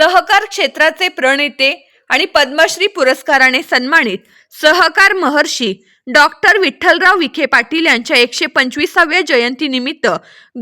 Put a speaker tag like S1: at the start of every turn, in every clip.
S1: सहकार क्षेत्राचे प्रणेते आणि पद्मश्री पुरस्काराने सन्मानित सहकार महर्षी डॉक्टर विठ्ठलराव विखे पाटील यांच्या एकशे पंचवीसाव्या जयंतीनिमित्त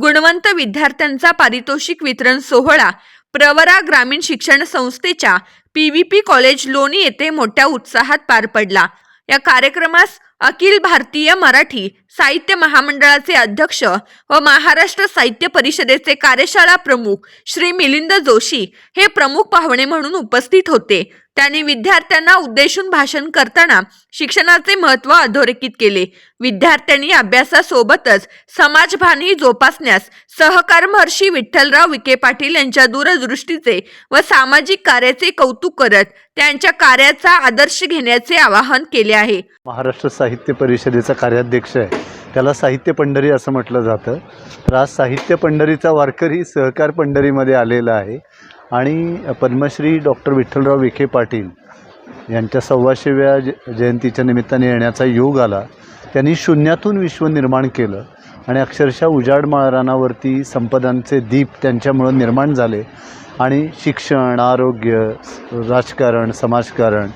S1: गुणवंत विद्यार्थ्यांचा पारितोषिक वितरण सोहळा प्रवरा ग्रामीण शिक्षण संस्थेच्या पी व्ही पी कॉलेज लोणी येथे मोठ्या उत्साहात पार पडला. या कार्यक्रमास अखिल भारतीय मराठी साहित्य महामंडळाचे अध्यक्ष व महाराष्ट्र साहित्य परिषदेचे कार्यशाळा प्रमुख श्री मिलिंद जोशी हे प्रमुख पाहुणे म्हणून उपस्थित होते. त्यांनी विद्यार्थ्यांना उद्देशून भाषण करताना शिक्षणाचे महत्त्व अधोरेखित केले. विद्यार्थ्यांनी अभ्यासासोबतच समाजभानही जोपासण्यास सहकार महर्षी विठ्ठलराव विखे पाटील यांच्या दूरदृष्टीचे व सामाजिक कार्याचे कौतुक करत त्यांच्या कार्याचा आदर्श घेण्याचे आवाहन केले आहे.
S2: महाराष्ट्र साहित्य परिषदेचा कार्याध्यक्ष आहे. त्याला साहित्य पंढरी असं म्हटलं जातं. तर आज साहित्य पंढरीचा वारकरी सहकार पंढरीमध्ये आलेला आहे. आणि पद्मश्री डॉक्टर विठ्ठलराव विखे पाटील यांच्या सव्वाशेव्या ज जयंतीच्या निमित्ताने येण्याचा योग आला. त्यांनी शून्यातून विश्व निर्माण केलं आणि अक्षरशः उजाड माळरानावरती संपदांचे दीप त्यांच्यामुळं निर्माण झाले. आणि शिक्षण आरोग्य राजकारण समाजकारण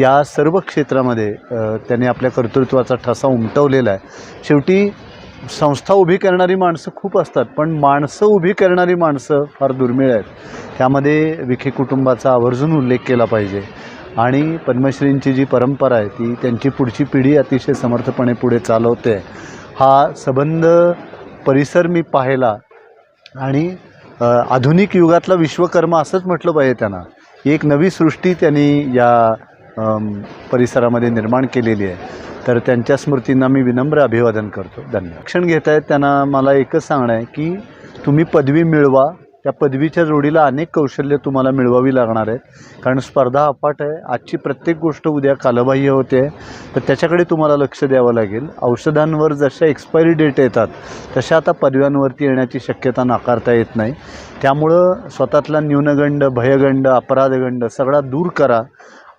S2: या सर्व क्षेत्रामध्ये त्यांनी आपल्या कर्तृत्वाचा ठसा उमटवलेला आहे. शेवटी संस्था उभी करणारी माणसं खूप असतात पण माणसं उभी करणारी माणसं फार दुर्मिळ आहेत. त्यामध्ये विखे कुटुंबाचा आवर्जून उल्लेख केला पाहिजे. आणि पद्मश्रींची जी परंपरा आहे ती त्यांची पुढची पिढी अतिशय समर्थपणे पुढे चालवते. हा संबंध परिसर मी पाहिला आणि आधुनिक युगातला विश्वकर्मा असंच म्हटलं पाहिजे त्यांना. एक नवी सृष्टी त्यांनी या परिसरामध्ये निर्माण केलेली आहे. तर त्यांच्या स्मृतींना मी विनम्र अभिवादन करतो. धन्यवाद. शिक्षण घेत आहेत त्यांना मला एकच सांगणं आहे की तुम्ही पदवी मिळवा त्या पदवीच्या जोडीला अनेक कौशल्य तुम्हाला मिळवावी लागणार आहेत. कारण स्पर्धा अपाट आहे. आजची प्रत्येक गोष्ट उद्या कालबाह्य होते. तर त्याच्याकडे तुम्हाला लक्ष द्यावं लागेल. औषधांवर जशा एक्सपायरी डेट येतात तशा आता पदव्यांवरती येण्याची शक्यता नाकारता येत नाही. त्यामुळं स्वतःतला न्यूनगंड भयगंड अपराधगंड सगळा दूर करा.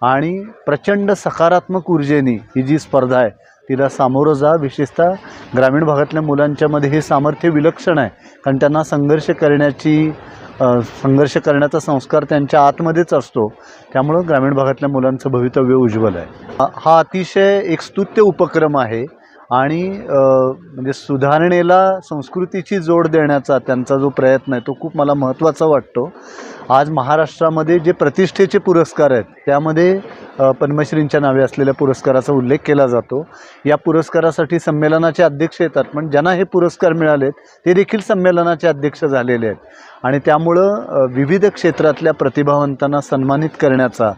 S2: आणि प्रचंड सकारात्मक ऊर्जेने ही जी स्पर्धा आहे तिला सामोरं जा. विशेषतः ग्रामीण भागातल्या मुलांच्यामध्ये हे सामर्थ्य विलक्षण आहे. कारण त्यांना संघर्ष करण्याची संघर्ष करण्याचा संस्कार त्यांच्या आतमध्येच असतो. त्यामुळं ग्रामीण भागातल्या मुलांचं भवितव्य उज्ज्वल आहे. हा- हा अतिशय एक स्तुत्य उपक्रम आहे. आणि म्हणजे सुधारणेला संस्कृतीची जोड देण्याचा त्यांचा जो प्रयत्न आहे तो खूप मला महत्त्वाचा वाटतो. आज महाराष्ट्रामध्ये जे प्रतिष्ठेचे पुरस्कार आहेत त्यामध्ये पद्मश्रींच्या नावे असलेल्या पुरस्काराचा उल्लेख केला जातो. या पुरस्कारासाठी संमेलनाचे अध्यक्ष येतात पण ज्यांना हे पुरस्कार मिळालेत ते देखील संमेलनाचे अध्यक्ष झालेले आहेत. आणि त्यामुळं विविध क्षेत्रातल्या प्रतिभावंतांना सन्मानित करण्याचा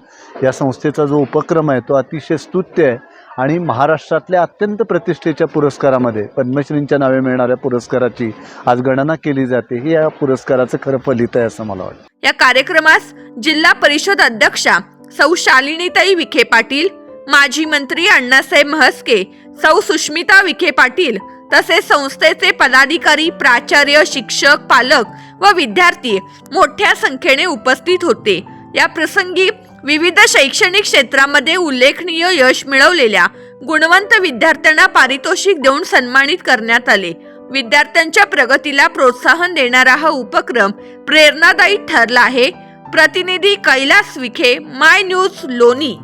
S2: या संस्थेचा जो उपक्रम आहे तो अतिशय स्तुत्य आहे. आणि महाराष्ट्रातल्या अत्यंत प्रतिष्ठेच्या पुरस्कारामध्ये पद्मश्रींच्या नावे मिळणाऱ्या पुरस्काराची आज गणना केली जाते. हे या पुरस्काराचं खरं फलित आहे असं मला वाटतं.
S1: या कार्यक्रमास जिल्हा परिषद अध्यक्षा सौ शालिनीताई विखे पाटील माजी मंत्री अण्णासाहेब म्हस्के सौ सुष्मिता विखे पाटील तसेच संस्थेचे पदाधिकारी प्राचार्य शिक्षक पालक व विद्यार्थी मोठ्या संख्येने उपस्थित होते. या प्रसंगी विविध शैक्षणिक क्षेत्रामध्ये उल्लेखनीय यश मिळवलेल्या गुणवंत विद्यार्थ्यांना पारितोषिक देऊन सन्मानित करण्यात आले. विद्यार्थ्यांच्या प्रगतीला प्रोत्साहन देणारा हा उपक्रम प्रेरणादायी ठरला आहे. प्रतिनिधी कैलास विखे माय न्यूज लोणी.